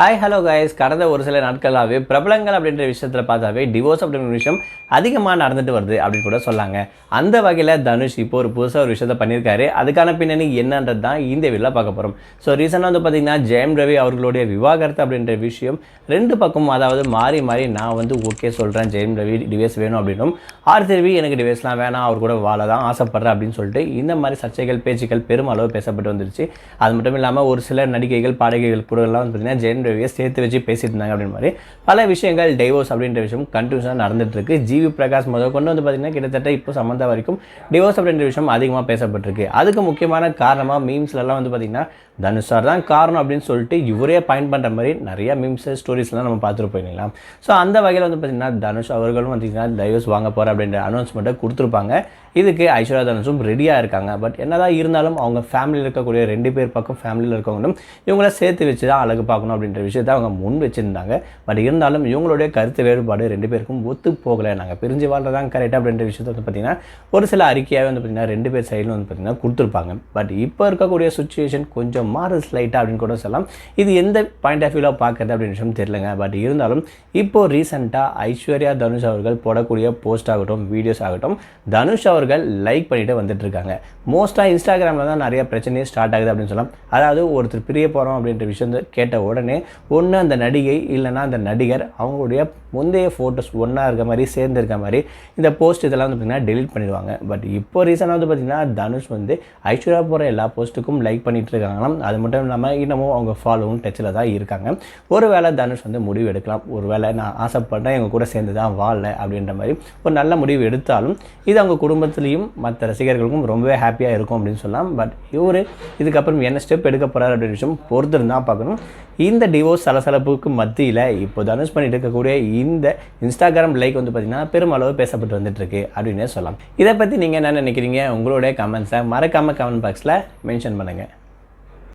Hi hello guys கடந்த ஒரு சில நாட்களாகவே பிரபலங்கள் அப்படின்ற விஷயத்தில் பார்த்தாவே டிவோர்ஸ் அப்படின்ற விஷயம் அதிகமாக நடந்துட்டு வருது அப்படின்னு கூட சொல்லாங்க. அந்த வகையில் தனுஷ் இப்போ ஒரு புதுசாக ஒரு விஷயத்த பண்ணியிருக்காரு. அதுக்கான பின்னணி என்னன்றது தான் இந்த வீடியோவில் பார்க்க போகிறோம் ஸோ ரீசெண்டாக வந்து பார்த்தீங்கன்னா ஜெயம் ரவி அவர்களுடைய விவாகரத்து அப்படின்ற விஷயம் ரெண்டு பக்கம் அதாவது மாறி மாறி நான் வந்து ஓகே சொல்கிறேன் ஜெயம் ரவி டிவேஸ் வேணும் அப்படின்னும். ஆர்த்தி ரவி எனக்கு டிவேஸ்லாம் வேணாம் அவர் கூட வாழ தான் ஆசைப்பட்றேன் அப்படின்னு சொல்லிட்டு இந்த மாதிரி சர்ச்சைகள் பேச்சுக்கள் பெருமளவு பேசப்பட்டு வந்துருச்சு. அது மட்டும் இல்லாமல் ஒரு சில நடிகைகள் பாடகைகள் கூடலாம் வந்து பார்த்தீங்கன்னா ஜெயம் ரவியை சேர்த்து வச்சு பேசிட்டு இருந்தாங்க அப்படின்னு மாதிரி பல விஷயங்கள் டைவோர்ஸ் அப்படின்ற விஷயம் கண்டினியூஸாக நடந்துட்டு இருக்கு ஜிவி பிரகாஷ் முதல் கொண்டு வந்து பார்த்திங்கன்னா கிட்டத்தட்ட இப்போ சம்மந்தா வரைக்கும் டிவோர்ஸ் அப்படின்ற விஷயம் அதிகமாக பேசப்பட்டிருக்கு. அதுக்கு முக்கியமான காரணமாக மீம்ஸ்லலாம் வந்து பார்த்திங்கன்னா தனுஷ் சார் தான் காரணம் அப்படின்னு சொல்லிட்டு இவரே பாயிண்ட் பண்ணுற மாதிரி நிறைய மீம்ஸ் ஸ்டோரிஸ்லாம் நம்ம பார்த்துட்டு போயிருந்தீங்களா ஸோ அந்த வகையில் வந்து பார்த்தீங்கன்னா தனுஷ் அவர்களும் பார்த்தீங்கன்னா டைவர்ஸ் வாங்க போகிற அப்படின்ற அனௌன்ஸ்மெண்ட்டை கொடுத்துருப்பாங்க. இதுக்கு ஐஸ்வர்யா தனுஷும் ரெடியாக இருக்காங்க. பட் என்னதான் இருந்தாலும் அவங்க ஃபேமிலியில் இருக்கக்கூடிய ரெண்டு பேர் பக்கம் ஃபேமிலியில் இருக்கவங்களும் இவங்கள சேர்த்து வச்சு தான் அழகு பார்க்கணும் அப்படின்ற விஷயத்தை அவங்க முன் வச்சுருந்தாங்க. பட் இருந்தாலும் இவங்களுடைய கருத்து வேறுபாடு ரெண்டு பேருக்கும் ஒத்து போகலை. நாங்கள் பிரிஞ்சு வாழ்றதான் கரெக்டாக அப்படின்ற விஷயத்தை வந்து பார்த்திங்கன்னா ஒரு சில அறிக்கையாகவே வந்து பார்த்திங்கன்னா ரெண்டு பேர் சைடில் வந்து பார்த்திங்கன்னா கொடுத்துருப்பாங்க. பட் இப்போ இருக்கக்கூடிய சுச்சுவேஷன் கொஞ்சம் மாறுது ஸ்லைட்டாக அப்படின்னு கூட சொல்லலாம். இது எந்த பாயிண்ட் ஆஃப் வியூவில் பார்க்குறது அப்படின்னு விஷயம் தெரியலங்க. பட் இருந்தாலும் இப்போ ரீசெண்டாக ஐஸ்வர்யா தனுஷ் அவர்கள் போடக்கூடிய போஸ்ட் ஆகட்டும் வீடியோஸ் ஆகட்டும் தனுஷ் அவர்கள் லைக் பண்ணிட்டு வந்துட்டு இருக்காங்க. மோஸ்ட்டாக இன்ஸ்டாகிராமில் தான் நிறைய பிரச்சனையே ஸ்டார்ட் ஆகுது அப்படின்னு சொல்லலாம். அதாவது ஒருத்தர் பிரிய போகிறோம் அப்படின்ற விஷயம் கேட்ட உடனே ஒன்று அந்த நடிகை இல்லைன்னா அந்த நடிகர் அவங்களுடைய முந்தைய ஃபோட்டோஸ் ஒன்றா இருக்க மாதிரி சேர்ந்து இருக்க மாதிரி இந்த போஸ்ட் இதெல்லாம் வந்து பார்த்திங்கன்னா டெலிட் பண்ணிடுவாங்க. பட் இப்போ ரீசனாக வந்து பார்த்திங்கன்னா தனுஷ் வந்து ஐஸ்வர்யா போகிற எல்லா போஸ்ட்டுக்கும் லைக் பண்ணிகிட்டு இருக்காங்களாம். அது மட்டும் இல்லாமல் இன்னமும் அவங்க ஃபாலோவும் டச்சில் தான் இருக்காங்க. ஒரு வேளை தனுஷ் வந்து முடிவு எடுக்கலாம். ஒரு வேளை நான் ஆசைப்பட்டேன் எங்கள் கூட சேர்ந்து தான் வாழல அப்படின்ற மாதிரி ஒரு நல்ல முடிவு எடுத்தாலும் இது அவங்க குடும்பத்துலேயும் மற்ற ரசிகர்களுக்கும் ரொம்பவே ஹாப்பியாக இருக்கும் அப்படின்னு சொல்லலாம். பட் இவர் இதுக்கப்புறம் என்ன ஸ்டெப் எடுக்க போகிறார் அப்படின்னு விஷயம் பொறுத்து இருந்தால் பார்க்கணும். இந்த டிவோர்ஸ் சலசலப்புக்கு மத்தியில் இப்போ தனுஷ் பண்ணிட்டு இருக்கக்கூடிய இந்த இன்ஸ்டாகிராம் லைக் வந்து பார்த்திங்கன்னா பெருமளவு பேசப்பட்டு வந்துட்டுருக்கு அப்படின்னே சொல்லலாம். இதை பற்றி நீங்கள் என்ன நினைக்கிறீங்க? உங்களுடைய கமெண்ட்ஸை மறக்காமல் கமெண்ட் பாக்ஸில் மென்ஷன் பண்ணுங்கள்